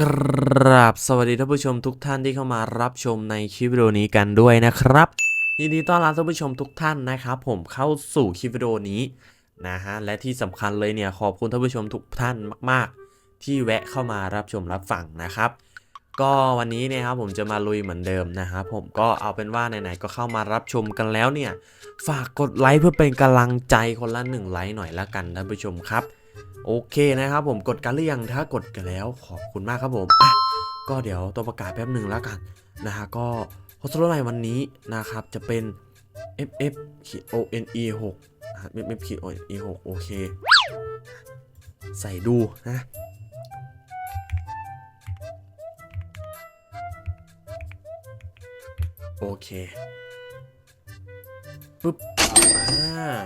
กราบสวัสดีท่านผู้ชมทุกท่านที่เข้ามารับชมในคลิปวิดีโอนี้กันด้วยนะครับ ยินดีต้อนรับท่านผู้ชมทุกท่านนะครับผมเข้าสู่คลิปวิดีโอนี้นะฮะและที่สำคัญเลยเนี่ยขอบคุณท่านผู้ชมทุกท่านมาก ๆ ที่แวะเข้ามารับชมรับฟังนะครับ ก็วันนี้เนี่ยครับผมจะมาลุยเหมือนเดิมนะครับผมก็เอาเป็นว่าไหนๆก็เข้ามารับชมกันแล้วเนี่ยฝากกดไลค์เพื่อเป็นกำลังใจคนละหนึ่งไลค์หน่อยละกันท่านผู้ชมครับ โอเคนะครับผมกดกันหรือยังถ้ากดกันแล้วขอบคุณมากครับผมก็เดี๋ยวตัวประกาศแป๊บหนึ่งแล้วกันนะฮะก็โฮสต์ใหม่วันนี้นะครับจะเป็น ff ขีด one 6นะครับ ff ขีด one 6โอเคใส่ดูนะโอเคปุ๊บอ่า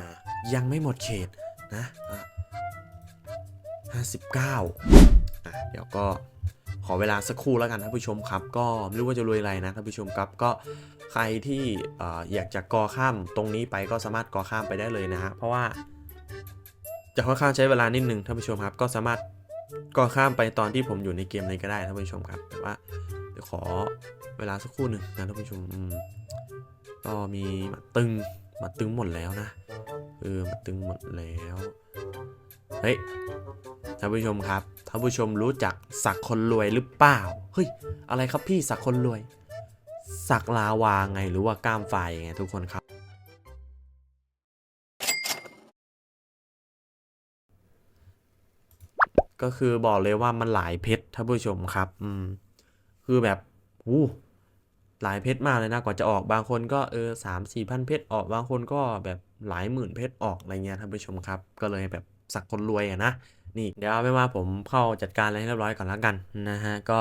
ยังไม่หมดเขตนะอะ 59อะเดี๋ยวก็ขอเวลาสักครู่แล้วกันท่านผู้ชมครับ ก็ไม่รู้ว่าจะรวยอะไรนะท่านผู้ชมครับก็ใครที่ออยากจะกอข้ามตรงนี้ไปก็สามารถกอข้ามไปได้เลยนะฮะเพราะว่าจะค่อนข้างใช้เวลานิดนึงท่านผู้ชมครับ ก็สามารถกอข้ามไปตอนที่ผมอยู่ในเกมเลยก็ได้ท่านผู้ชมครับ แต่ว่าเดี๋ยวขอเวลาสักครู่หนึ่งนะท่านผู้ชมก็มีตึง มาตึงหมดแล้วนะ เออหมาตึงหมดแล้ว เฮ้ย ท่านผู้ชมครับ ท่านผู้ชมรู้จักสักคนรวยหรือเปล่า เฮ้ย อะไรครับพี่สักคนรวย สักลาวาไงหรือว่ากล้ามไฟไงทุกคนครับ ก็คือบอกเลยว่ามันหลายเพชรท่านผู้ชมครับ อืม คือแบบอู้ หลายเพชรมากเลยนะกว่าจะออกบางคนก็เออสามสี่พันเพชรออกบางคนก็แบบหลายหมื่นเพชรออกอะไรเงี้ยท่านผู้ชมครับ ก็เลยแบบสักคนรวยอะนะนี่เดี๋ยวไม่ว่าผมเข้าจัดการอะไรให้เรียบร้อยก่อนแล้วกันนะฮะก็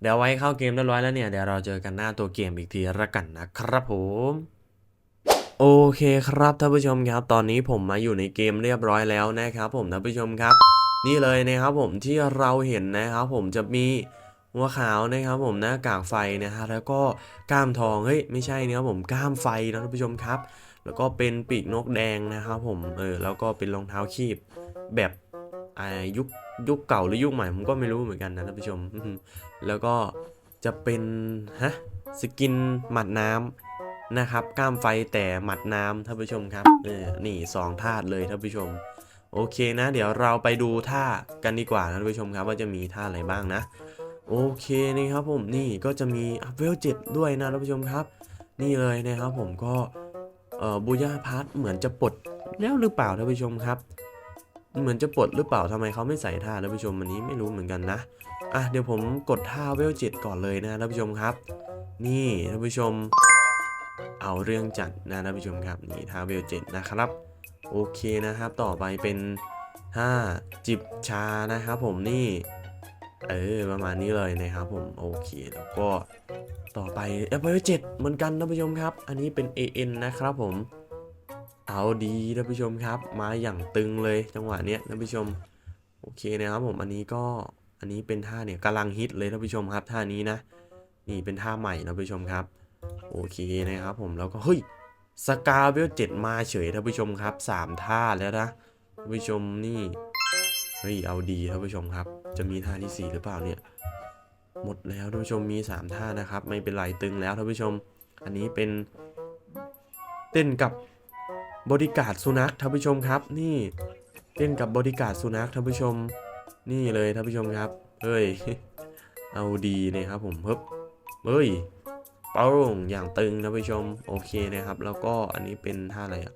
เดี๋ยวไว้เข้าเกมเรียบร้อยแล้วเนี่ยเดี๋ยวเราเจอกันหน้าตัวเกมอีกทีละกันนะครับผมโอเคครับท่านผู้ชมครับตอนนี้ผมมาอยู่ในเกมเรียบร้อยแล้วนะครับผมท่านผู้ชมครับ นี่เลยนะครับผมที่เราเห็นนะครับผมจะมี หัวขาวนะครับผมหน้ากากไฟนะฮะแล้วก็กล้ามทองเฮ้ยไม่ใช่นะครับผมกล้ามไฟนะท่านผู้ชมครับ แล้วก็เป็นปีกนกแดงนะครับผมเออแล้วก็เป็นรองเท้าคีบแบบอ่ายุคยุคเก่าหรือยุคใหม่ผมก็ไม่รู้เหมือนกันนะท่านผู้ชม แล้วก็จะเป็นฮะสกินหมัดน้ำนะครับกล้ามไฟแต่หมัดน้ำท่านผู้ชมครับเออนี่สองธาตุเลยท่านผู้ชมโอเคนะ เดี๋ยวเราไปดูท่ากันดีกว่านะท่านผู้ชมครับ ว่าจะมีท่าอะไรบ้างนะ โอเคนี่ครับผมนี่ก็จะมีอัพเวลเจ็ดด้วยนะท่านผู้ชมครับ นี่เลยนะครับผมก็เอ่อบูย่าพาร์ทเหมือนจะปลดแล้วหรือเปล่าท่านผู้ชมครับ เหมือนจะปลดหรือเปล่าทำไมเขาไม่ใส่ท่าท่านผู้ชมอันนี้ไม่รู้เหมือนกันนะอะเดี๋ยวผมกดท่าเวลเจ็ดก่อนเลยนะท่านผู้ชมครับ นี่ท่านผู้ชม เอาเรื่องจัดนะท่านผู้ชมครับนี่ท่าเวลเจ็ดนะครับโอเคนะครับ ต่อไปเป็นท่าจิบชานะครับผมนี่ เออประมาณนี้เลยนะครับผมโอเคแล้วก็ต่อไปเอฟเวลเจ็ดเหมือนกันท่านผู้ชมครับ อันนี้เป็น AN นะครับผม เอาดีท่านผู้ชมครับ มาอย่างตึงเลยจังหวะเนี้ยท่านผู้ชมโอเคนะครับผมอันนี้ก็อันนี้เป็นท่าเนี่ยกำลังฮิตเลยท่านผู้ชมครับท่านี้นะ นี่เป็นท่าใหม่ท่านผู้ชมครับโอเคนะครับผมแล้วก็เฮ้ยสกาเวลเจ็ดมาเฉยท่านผู้ชมครับสามท่าแล้วนะท่านผู้ชมนี่ เฮ้ยเอาดีท่านผู้ชมครับ จะมีท่าที่สี่หรือเปล่าเนี่ย หมดแล้วท่านผู้ชมมีสามท่านะครับ ไม่เป็นไรตึงแล้วท่านผู้ชม อันนี้เป็นเต้นกับบริการสุนัขท่านผู้ชมครับ นี่เต้นกับบริการสุนัขท่านผู้ชม นี่เลยท่านผู้ชมครับเฮ้ยเอาดีนะครับผมเฮ้ยเฮ้ยเป้าลงอย่างตึงท่านผู้ชมโอเคนะครับ แล้วก็อันนี้เป็นท่าอะไรอะ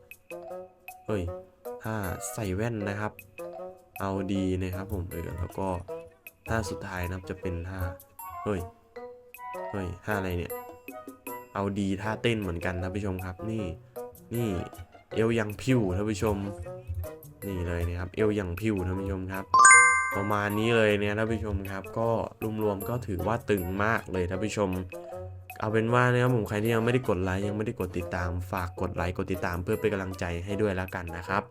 เฮ้ยท่าใส่แว่นนะครับ เอาดีนะครับผมเออแล้วก็ท่าสุดท้ายนะครับจะเป็นท่าเฮ้ยเฮ้ยท่าอะไรเนี่ย เอาดีท่าเต้นเหมือนกันท่านผู้ชมครับนี่นี่เอวยังพิวท่านผู้ชม นี่เลยนะครับเอวยังพิวท่านผู้ชมครับ ประมาณนี้เลยเนี่ยท่านผู้ชมครับ ก็รวมๆก็ถือว่าตึงมากเลยท่านผู้ชมเอาเป็นว่านะครับผมใครที่ยังไม่ได้กดไลค์ยังไม่ได้กดติดตาม ฝากกดไลค์กดติดตามเพื่อเป็นกำลังใจให้ด้วยแล้วกันนะครับ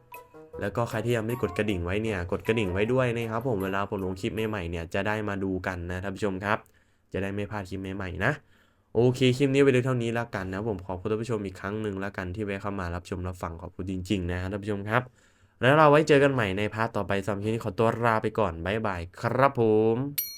แล้วก็ใครที่ยังไม่กดกระดิ่งไว้เนี่ยกดกระดิ่งไว้ด้วยนะครับผมเวลาผมลงคลิปใหม่ๆเนี่ยจะได้มาดูกันนะท่านผู้ชมครับ จะได้ไม่พลาดคลิปใหม่ๆนะโอเคคลิปนี้ไปเลยเท่านี้แล้วกันนะผมขอบคุณท่านผู้ชมอีกครั้งหนึ่งแล้วกันที่แวะเข้ามารับชมรับฟังขอบคุณจริงๆนะท่านผู้ชมครับ แล้วเราไว้เจอกันใหม่ในพาร์ทต่อไปสำหรับคลิปนี้ขอตัวลาไปก่อนบ๊ายบายครับผม